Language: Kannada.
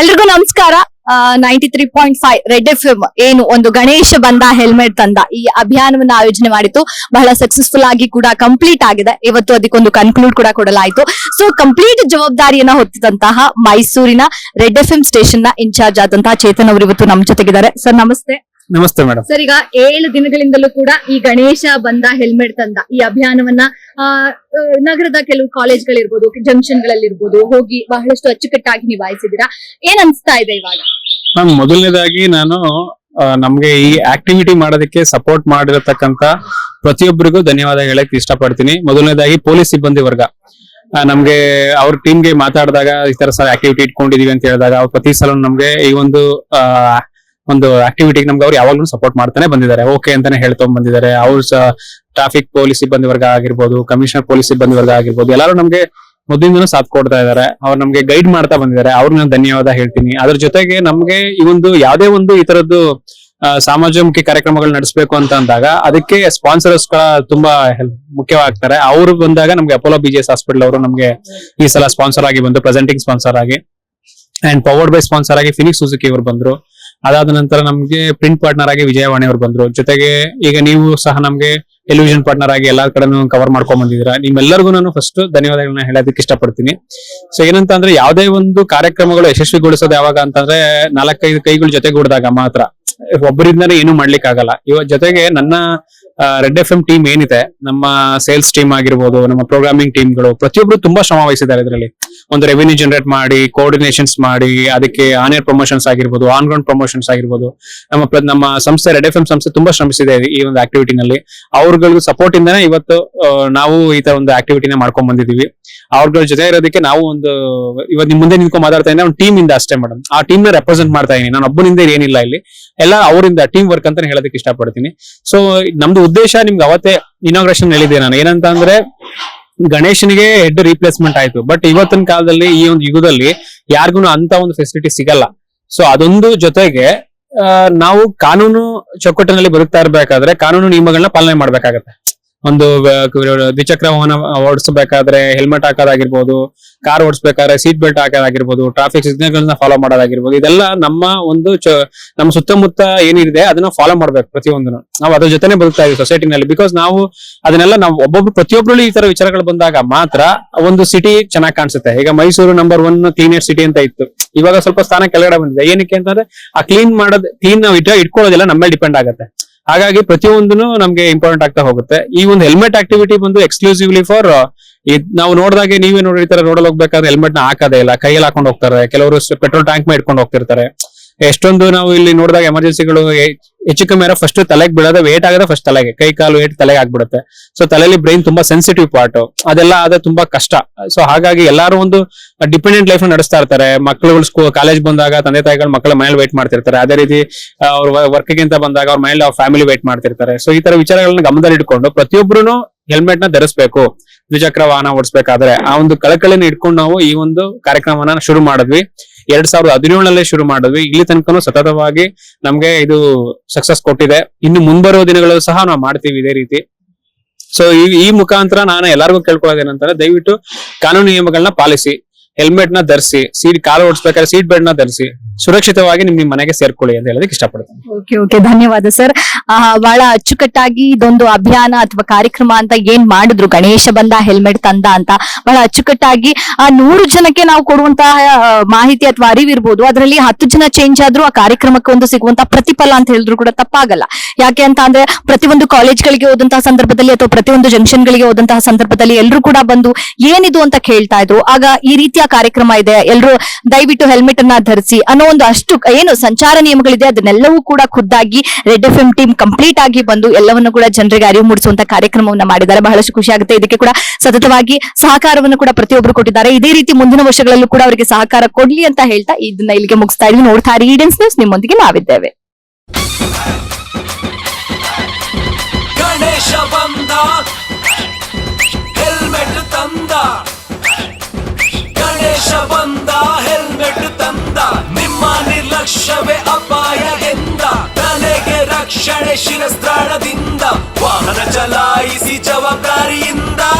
ಎಲ್ರಿಗೂ ನಮಸ್ಕಾರ. Ninety three point five Red FM M ಏನು ಒಂದು ಗಣೇಶ ಬಂದ ಹೆಲ್ಮೆಟ್ ತಂದ ಈ ಅಭಿಯಾನವನ್ನ ಆಯೋಜನೆ ಮಾಡಿತ್ತು. ಬಹಳ ಸಕ್ಸಸ್ಫುಲ್ ಆಗಿ ಕೂಡ ಕಂಪ್ಲೀಟ್ ಆಗಿದೆ. ಇವತ್ತು ಅದಕ್ಕೊಂದು ಕನ್ಕ್ಲೂಡ್ ಕೂಡ ಕೊಡಲಾಯಿತು. ಸೊ ಕಂಪ್ಲೀಟ್ ಜವಾಬ್ದಾರಿಯನ್ನ ಹೊತ್ತಿದಂತಹ ಮೈಸೂರಿನ ರೆಡ್ ಎಫ್ ಎಂ ಸ್ಟೇಷನ್ನ ಇನ್ಚಾರ್ಜ್ ಆದಂತಹ ಚೇತನ್ ಅವರು ಇವತ್ತು ನಮ್ಮ ಜೊತೆಗಿದ್ದಾರೆ. ಸರ್ ನಮಸ್ತೆ. ನಮಸ್ತೆ ಮೇಡಮ್. ಸರ್ ಈಗ ಏಳು ದಿನಗಳಿಂದಲೂ ಕೂಡ ಈ ಗಣೇಶ ಬಂದ ಹೆಲ್ಮೆಟ್ ತಂದ ಈ ಅಭಿಯಾನವನ್ನ ನಗರದ ಕೆಲವು ಕಾಲೇಜ್ಗಳಿರ್ಬೋದು ಜಂಕ್ಷನ್ ಗಳಲ್ಲಿರ್ಬೋದು ಹೋಗಿ ಬಹಳಷ್ಟು ಅಚ್ಚುಕಟ್ಟಾಗಿ ನಿಭಾಯಿಸಿದೀರಾ ಏನ್ ಅನ್ಸ್ತಾ ಇದೆ ಇವಾಗ? ಮ್ಯಾಮ್ ಮೊದಲನೇದಾಗಿ ನಾನು ಆ, ನಮ್ಗೆ ಈ ಆಕ್ಟಿವಿಟಿ ಮಾಡೋದಕ್ಕೆ ಸಪೋರ್ಟ್ ಮಾಡಿರತಕ್ಕಂತ ಪ್ರತಿಯೊಬ್ಬರಿಗೂ ಧನ್ಯವಾದ ಹೇಳಕ್ ಇಷ್ಟಪಡ್ತೀನಿ. ಮೊದಲನೇದಾಗಿ ಪೊಲೀಸ್ ಸಿಬ್ಬಂದಿ ವರ್ಗ. ಆ, ನಮ್ಗೆ ಅವ್ರ ಟೀಮ್ಗೆ ಮಾತಾಡಿದಾಗ ಈ ತರ ಸರ್ ಆಕ್ಟಿವಿಟಿ ಇಟ್ಕೊಂಡಿದೀವಿ ಅಂತ ಹೇಳಿದಾಗ ಅವ್ರು ಪ್ರತಿ ಸಲ ನಮ್ಗೆ ಈ ಒಂದು ಆ, ಒಂದು ಆಕ್ಟಿವಿಟಿಗೆ ನಮ್ಗೆ ಅವ್ರು ಯಾವಾಗ್ಲೂ ಸಪೋರ್ಟ್ ಮಾಡ್ತಾನೆ ಬಂದಿದ್ದಾರೆ. ಓಕೆ ಅಂತಾನೆ ಹೇಳ್ಕೊಂಡ್ ಬಂದಿದ್ದಾರೆ ಅವ್ರು ಟ್ರಾಫಿಕ್ ಪೊಲೀಸ್ ಸಿಬ್ಬಂದಿ ವರ್ಗ ಆಗಿರ್ಬೋದು ಕಮಿಷನರ್ ಪೊಲೀಸ್ ಸಿಬ್ಬಂದಿ ವರ್ಗ ಆಗಿರ್ಬೋದು, ಎಲ್ಲರೂ ನಮ್ಗೆ ಮೊದಲಿಂದನೂ ಸಾಥ್ ಕೊಡ್ತಾ ಇದಾರೆ ಅವ್ರು ನಮ್ಗೆ ಗೈಡ್ ಮಾಡ್ತಾ ಬಂದಿದ್ದಾರೆ. ಅವ್ರು ನಾನು ಧನ್ಯವಾದ ಹೇಳ್ತೀನಿ. ಅದ್ರ ಜೊತೆಗೆ ನಮ್ಗೆ ಈ ಒಂದು ಯಾವ್ದೇ ಒಂದು ಈ ತರದ್ದು ಸಾಮಾಜಿಕ ಕಾರ್ಯಕ್ರಮಗಳು ನಡೆಸಬೇಕು ಅಂತ ಅಂದಾಗ ಅದಕ್ಕೆ ಸ್ಪಾನ್ಸರ್ಸ್ ತುಂಬಾ ಮುಖ್ಯವಾಗ್ತಾರೆ. ಅವರು ಬಂದಾಗ ನಮ್ಗೆ ಅಪೋಲೋ ಬಿಜಿಎಸ್ ಹಾಸ್ಪಿಟಲ್ ಅವರು ನಮ್ಗೆ ಈ ಸಲ ಸ್ಪಾನ್ಸರ್ ಆಗಿ ಬಂದು ಪ್ರೆಸೆಂಟಿಂಗ್ ಸ್ಪಾನ್ಸರ್ ಆಗಿ ಅಂಡ್ ಪವರ್ಡ್ ಬೈ ಸ್ಪಾನ್ಸರ್ ಆಗಿ ಫಿನಿಕ್ಸ್ ಸುಜುಕಿ ಅವರು ಬಂದ್ರು. ಅದಾದ ನಂತರ ನಮ್ಗೆ ಪ್ರಿಂಟ್ ಪಾರ್ಟ್ನರ್ ಆಗಿ ವಿಜಯವಾಣಿ ಅವರು ಬಂದ್ರು. ಜೊತೆಗೆ ಈಗ ನೀವು ಸಹ ನಮ್ಗೆ ಟೆಲಿವಿಷನ್ ಪಾರ್ಟ್ನರ್ ಆಗಿ ಎಲ್ಲಾ ಕಡೆನೂ ಕವರ್ ಮಾಡ್ಕೊಂಡ್ ಬಂದಿದ್ದೀರಾ. ನಿಮ್ಮೆಲ್ಲರಿಗೂ ನಾನು ಫಸ್ಟ್ ಧನ್ಯವಾದಗಳನ್ನ ಹೇಳೋದಕ್ಕೆ ಇಷ್ಟಪಡ್ತೀನಿ. ಸೊ ಏನಂತ ಅಂದ್ರೆ ಯಾವುದೇ ಒಂದು ಕಾರ್ಯಕ್ರಮಗಳು ಯಶಸ್ವಿಗೊಳಿಸೋದು ಯಾವಾಗ ಅಂತಂದ್ರೆ ನಾಲ್ಕೈದು ಕೈಗಳು ಜೊತೆಗೂಡಿದಾಗ ಮಾತ್ರ. ಒಬ್ಬರಿಂದನೇ ಏನು ಮಾಡ್ಲಿಕ್ಕೆ ಆಗಲ್ಲ ಇವಾಗ ಜೊತೆಗೆ ನನ್ನ ರೆಡ್ ಎಫ್ ಎಂ ಟೀಮ್ ಏನಿದೆ, ನಮ್ಮ ಸೇಲ್ಸ್ ಟೀಮ್ ಆಗಿರ್ಬೋದು, ನಮ್ಮ ಪ್ರೋಗ್ರಾಮಿಂಗ್ ಟೀಮ್ಗಳು, ಪ್ರತಿಯೊಬ್ರು ತುಂಬಾ ಶ್ರಮ ವಹಿಸಿದ್ದಾರೆ ಇದರಲ್ಲಿ. ಒಂದು ರೆವಿನ್ಯೂ ಜನರೇಟ್ ಮಾಡಿ ಕೋಆರ್ಡಿನೇಷನ್ಸ್ ಮಾಡಿ, ಅದಕ್ಕೆ ಆನಿಯರ್ ಪ್ರಮೋಷನ್ಸ್ ಆಗಿರ್ಬೋದು ಆನ್ ಗ್ರೌಂಡ್ ಪ್ರಮೋಷನ್ಸ್ ಆಗಿರ್ಬೋದು. ನಮ್ಮ ನಮ್ಮ ಸಂಸ್ಥೆ ರೆಡ್ ಎಫ್ ಎಂ ಸಂಸ್ಥೆ ತುಂಬಾ ಶ್ರಮಿಸಿದೆ ಈ ಒಂದು ಆಕ್ಟಿವಿಟಿನಲ್ಲಿ ಅವ್ರಗಳ ಸಪೋರ್ಟ್ ಇಂದಾನೆ ಇವತ್ತು ನಾವು ಈ ತರ ಒಂದು ಆಕ್ಟಿವಿಟಿನ ಮಾಡ್ಕೊಂಡ್ ಬಂದಿದೀವಿ ಅವ್ರಗಳ ಜೊತೆ ಇರೋದಕ್ಕೆ ನಾವು ಒಂದು ಇವತ್ತು ಮುಂದೆ ನಿಂತ್ಕೊಂಡು ಮಾತಾಡ್ತಾ ಇದ್ದೀನಿ ಒಂದು ಟೀಮ್ ಇಂದ ಅಷ್ಟೇ ಮೇಡಮ್ ಆ ಟೀಮ್ನ ರೆಪ್ರೆಸೆಂಟ್ ಮಾಡ್ತಾ ಇದೀನಿ ನಾನು ಒಬ್ಬನಿಂದ ಏನಿಲ್ಲ ಇಲ್ಲಿ. ಎಲ್ಲ ಅವರಿಂದ ಟೀಮ್ ವರ್ಕ್ ಅಂತ ಹೇಳೋದಕ್ಕೆ ಇಷ್ಟಪಡ್ತೀನಿ. ಸೊ ನಮ್ದು ಉದ್ದೇಶ ನಿಮ್ಗೆ ಅವತ್ತೇ ಇನಾಗ್ರೇಷನ್ ಹೇಳಿದೆ ನಾನು. ಏನಂತ ಅಂದ್ರೆ ಗಣೇಶನಿಗೆ ಹೆಡ್ ರೀಪ್ಲೇಸ್ಮೆಂಟ್ ಆಯ್ತು. ಬಟ್ ಇವತ್ತಿನ ಕಾಲದಲ್ಲಿ ಈ ಒಂದು ಯುಗದಲ್ಲಿ ಯಾರಿಗೂ ಅಂತ ಒಂದು ಫೆಸಿಲಿಟಿ ಸಿಗಲ್ಲ. ಸೊ ಅದೊಂದು ಜೊತೆಗೆ ನಾವು ಕಾನೂನು ಚೌಕಟ್ಟಿನಲ್ಲಿ ಬದುಕ್ತಾ ಇರ್ಬೇಕಾದ್ರೆ ಕಾನೂನು ನಿಯಮಗಳನ್ನ ಪಾಲನೆ ಮಾಡ್ಬೇಕಾಗತ್ತೆ. ಒಂದು ದ್ವಿಚಕ್ರ ವಾಹನ ಓಡಿಸಬೇಕಾದ್ರೆ ಹೆಲ್ಮೆಟ್ ಹಾಕೋದಾಗಿರ್ಬೋದು ಕಾರ್ ಓಡಿಸಬೇಕಾದ್ರೆ ಸೀಟ್ ಬೆಲ್ಟ್ ಹಾಕೋದಾಗಿರ್ಬೋದು ಟ್ರಾಫಿಕ್ ಸಿಗ್ನಲ್ಗಳನ್ನ ಫಾಲೋ ಮಾಡೋದಾಗಿರ್ಬೋದು, ಇದೆಲ್ಲ ನಮ್ಮ ಒಂದು ನಮ್ಮ ಸುತ್ತಮುತ್ತ ಏನಿದೆ ಅದನ್ನ ಫಾಲೋ ಮಾಡ್ಬೇಕು ಪ್ರತಿಯೊಂದನ್ನು. ನಾವು ಅದ್ರ ಜೊತೆನೆ ಬದುಕ್ತಾ ಇದೀವಿ ಸೊಸೈಟಿನಲ್ಲಿ ಬಿಕಾಸ್ ನಾವು ಅದನ್ನೆಲ್ಲ ನಾವು ಒಬ್ಬೊಬ್ರು ಪ್ರತಿಯೊಬ್ರು ಈ ತರ ವಿಚಾರಗಳು ಬಂದಾಗ ಮಾತ್ರ ಒಂದು ಸಿಟಿ ಚೆನ್ನಾಗಿ ಕಾಣಿಸುತ್ತೆ. ಈಗ Mysuru number one cleaner city ಅಂತ ಇತ್ತು. ಇವಾಗ ಸ್ವಲ್ಪ ಸ್ಥಾನ ಕೆಳಗಡೆ ಬಂದಿದೆ. ಏನಕ್ಕೆ ಅಂತಂದ್ರೆ, ಆ ಕ್ಲೀನ್ ಮಾಡೋದ್ ಕ್ಲೀನ್ ನಾವು ಇಟ್ಟ, ಇಟ್ಕೊಳ್ಳೋದೆಲ್ಲ ನಮ್ಮ ಮೇಲೆ ಡಿಪೆಂಡ್ ಆಗುತ್ತೆ. ಹಾಗಾಗಿ ಪ್ರತಿಯೊಂದನ್ನು ನಮ್ಗೆ ಇಂಪಾರ್ಟೆಂಟ್ ಆಗ್ತಾ ಹೋಗುತ್ತೆ. ಈ ಒಂದು ಹೆಲ್ಮೆಟ್ ಆಕ್ಟಿವಿಟಿ ಬಂದು ಎಕ್ಸ್ಕ್ಲೂಸಿವ್ಲಿ ಫಾರ್ ನಾವು ನೋಡಿದಾಗ ನೀವೇ ನೋಡಿ ಈ ತರ ರೋಡಲ್ಲಿ ಹೋಗ್ಬೇಕಾದ್ರೆ ಹೆಲ್ಮೆಟ್ನ ಹಾಕೋದೇ ಇಲ್ಲ. ಕೈಯಲ್ಲಿ ಹಾಕೊಂಡು ಹೋಗ್ತಾರೆ. ಕೆಲವರು ಪೆಟ್ರೋಲ್ ಟ್ಯಾಂಕ್ ಇಟ್ಕೊಂಡು ಹೋಗ್ತಿರ್ತಾರೆ. ಎಷ್ಟೊಂದು ನಾವು ಇಲ್ಲಿ ನೋಡಿದಾಗ ಎಮರ್ಜೆನ್ಸಿಗಳು ಹೆಚ್ಚು ಕಮ್ಮಿ ಫಸ್ಟ್ ತಲೆಗೆ ಬೀಳೋದು ವೇಟ್ ಆಗದ ಫಸ್ಟ್ ತಲೆಗೆ, ಕೈ ಕಾಲು ವೇಟ್ ತಲೆಗೆ ಆಗ್ಬಿಡುತ್ತೆ. ಸೊ ತಲೆಯಲ್ಲಿ ಬ್ರೈನ್ ತುಂಬಾ ಸೆನ್ಸಿಟಿವ್ ಪಾರ್ಟ್ ಅದೆಲ್ಲ ಆದ್ರೆ ತುಂಬಾ ಕಷ್ಟ. ಸೊ ಹಾಗಾಗಿ ಎಲ್ಲಾರು ಒಂದು ಡಿಪೆಂಡೆಂಟ್ ಲೈಫ್ ನಡೆಸ್ತಾ ಇರ್ತಾರೆ. ಮಕ್ಕಳುಗಳು ಸ್ಕೂ ಕಾಲೇಜ್ ಬಂದಾಗ, ತಂದೆ ತಾಯಿಗಳು ಮಕ್ಕಳ ಮನೇಲಿ ವೇಟ್ ಮಾಡ್ತಿರ್ತಾರೆ. ಅದೇ ರೀತಿ ಅವ್ರ ವರ್ಕ್ ಗಿಂತ ಬಂದಾಗ ಅವ್ರ ಮನೇಲಿ ಅವ್ರ ಫ್ಯಾಮಿಲಿ ವೇಟ್ ಮಾಡ್ತಿರ್ತಾರೆ. ಸೊ ಈ ತರ ವಿಚಾರಗಳನ್ನ ಗಮನದಲ್ಲಿ ಇಟ್ಕೊಂಡು ಪ್ರತಿಯೊಬ್ಬರು ಹೆಲ್ಮೆಟ್ನ ಧರಿಸಬೇಕು, ದ್ವಿಚಕ್ರ ವಾಹನ ಓಡಿಸ್ಬೇಕಾದ್ರೆ ಆ ಒಂದು ಕಳಕಳಿನ ಇಟ್ಕೊಂಡು ನಾವು ಈ ಒಂದು ಕಾರ್ಯಕ್ರಮವನ್ನ ಶುರು ಮಾಡಿದ್ವಿ. ಎರಡ್ ಸಾವಿರದ ಹದಿನೇಳಲ್ಲೇ ಶುರು ಮಾಡಿದ್ವಿ. ಇಲ್ಲಿ ತನಕನೂ ಸತತವಾಗಿ ನಮ್ಗೆ ಇದು ಸಕ್ಸಸ್ ಕೊಟ್ಟಿದೆ. ಇನ್ನು ಮುಂಬರುವ ದಿನಗಳಲ್ಲೂ ಸಹ ನಾವು ಮಾಡ್ತೀವಿ ಇದೇ ರೀತಿ. ಸೊ ಈ ಮುಖಾಂತರ ನಾನು ಎಲ್ಲರಿಗೂ ಕೇಳ್ಕೊಳ್ಳೋದೇನಂತಾರೆ ದಯವಿಟ್ಟು ಕಾನೂನು ನಿಯಮಗಳನ್ನ ಪಾಲಿಸಿ. ಹೆಲ್ಮೆಟ್ನ ಧರಿಸಿ, ಸೀಟ್ ಕಾಲು ಓಡಿಸ್ಬೇಕಾದ್ರೆ ಸೀಟ್ ಬೆಲ್ಟ್ನ ಧರಿಸಿ ಸುರಕ್ಷಿತವಾಗಿ ನಿಮ್ ಮನೆಗೆ ಸೇರ್ಕೊಳ್ಳಿ ಅಂತ ಹೇಳೋದಕ್ಕೆ ಇಷ್ಟಪಡ್ತೀನಿ. ಓಕೆ ಓಕೆ ಧನ್ಯವಾದ ಸರ್ ಬಹಳ ಅಚ್ಚುಕಟ್ಟಾಗಿ ಇದೊಂದು ಅಭಿಯಾನ ಅಥವಾ ಕಾರ್ಯಕ್ರಮ ಅಂತ ಏನ್ ಮಾಡಿದ್ರು? ಗಣೇಶ ಬಂದ, ಹೆಲ್ಮೆಟ್ ತಂದ ಅಂತ. ಬಹಳ ಅಚ್ಚುಕಟ್ಟಾಗಿ, ಆ, ನೂರು ಜನಕ್ಕೆ ನಾವು ಕೊಡುವಂತಹ ಮಾಹಿತಿ ಅಥವಾ ಅರಿವಿರ್ಬೋದು. ಅದರಲ್ಲಿ ಹತ್ತು ಜನ ಚೇಂಜ್ ಆದ್ರೂ ಆ ಕಾರ್ಯಕ್ರಮಕ್ಕೆ ಒಂದು ಸಿಗುವಂತಹ ಪ್ರತಿಫಲ ಅಂತ ಹೇಳಿದ್ರು ಕೂಡ ತಪ್ಪಾಗಲ್ಲ. ಯಾಕೆ ಅಂತ ಅಂದ್ರೆ, ಪ್ರತಿಯೊಂದು ಕಾಲೇಜ್ಗಳಿಗೆ ಹೋದಂತಹ ಸಂದರ್ಭದಲ್ಲಿ ಅಥವಾ ಪ್ರತಿಯೊಂದು ಜಂಕ್ಷನ್ ಗಳಿಗೆ ಹೋದಂತಹ ಸಂದರ್ಭದಲ್ಲಿ ಎಲ್ಲರೂ ಕೂಡ ಬಂದು, ಏನಿದು ಅಂತ ಕೇಳ್ತಾ ಇದ್ರು. ಆಗ ಈ ರೀತಿಯ ಕಾರ್ಯಕ್ರಮ ಇದೆ. ಎಲ್ಲರೂ ದಯವಿಟ್ಟು ಹೆಲ್ಮೆಟ್ ಅನ್ನ ಧರಿಸಿ ಅನ್ನೋ ಒಂದು ಅಷ್ಟು ಏನು ಸಂಚಾರ ನಿಯಮಗಳಿದೆ, ಅದನ್ನೆಲ್ಲವೂ ಕೂಡ ಖುದ್ದಾಗಿ Red F M team complete ಆಗಿ ಬಂದು ಎಲ್ಲವನ್ನು ಕೂಡ ಜನರಿಗೆ ಅರಿವು ಮೂಡಿಸುವಂತ ಕಾರ್ಯಕ್ರಮವನ್ನ ಮಾಡಿದ್ದಾರೆ. ಬಹಳಷ್ಟು ಖುಷಿ ಆಗುತ್ತೆ. ಇದಕ್ಕೆ ಕೂಡ ಸತತವಾಗಿ ಸಹಕಾರವನ್ನು ಕೂಡ ಪ್ರತಿಯೊಬ್ಬರು ಕೊಟ್ಟಿದ್ದಾರೆ. ಇದೇ ರೀತಿ ಮುಂದಿನ ವರ್ಷಗಳಲ್ಲೂ ಕೂಡ ಅವರಿಗೆ ಸಹಕಾರ ಕೊಡ್ಲಿ ಅಂತ ಹೇಳ್ತಾ ಇದನ್ನ ಇಲ್ಲಿಗೆ ಮುಗಿಸ್ತಾ ಇದೀವಿ ನೋಡ್ತಾ ಇರಿ ಈಡೆನ್ಸ್ ನ್ಯೂಸ್ ನಿಮ್ಮೊಂದಿಗೆ ನಾವಿದ್ದೇವೆ. ಗಣೇಶ ಬಂದ ಹೆಲ್ಮೆಟ್ ತಂದ. ನಿರ್ಲಕ್ಷ್ಯವೇ ಅಪಾಯ ಎಂದ. ತಲೆಗೆ ರಕ್ಷಣೆ ಶಿರಸ್ತ್ರಾಣದಿಂದ. ವಾಹನ ಚಲಾಯಿಸಿ ಜವಾಬ್ದಾರಿಯಿಂದ.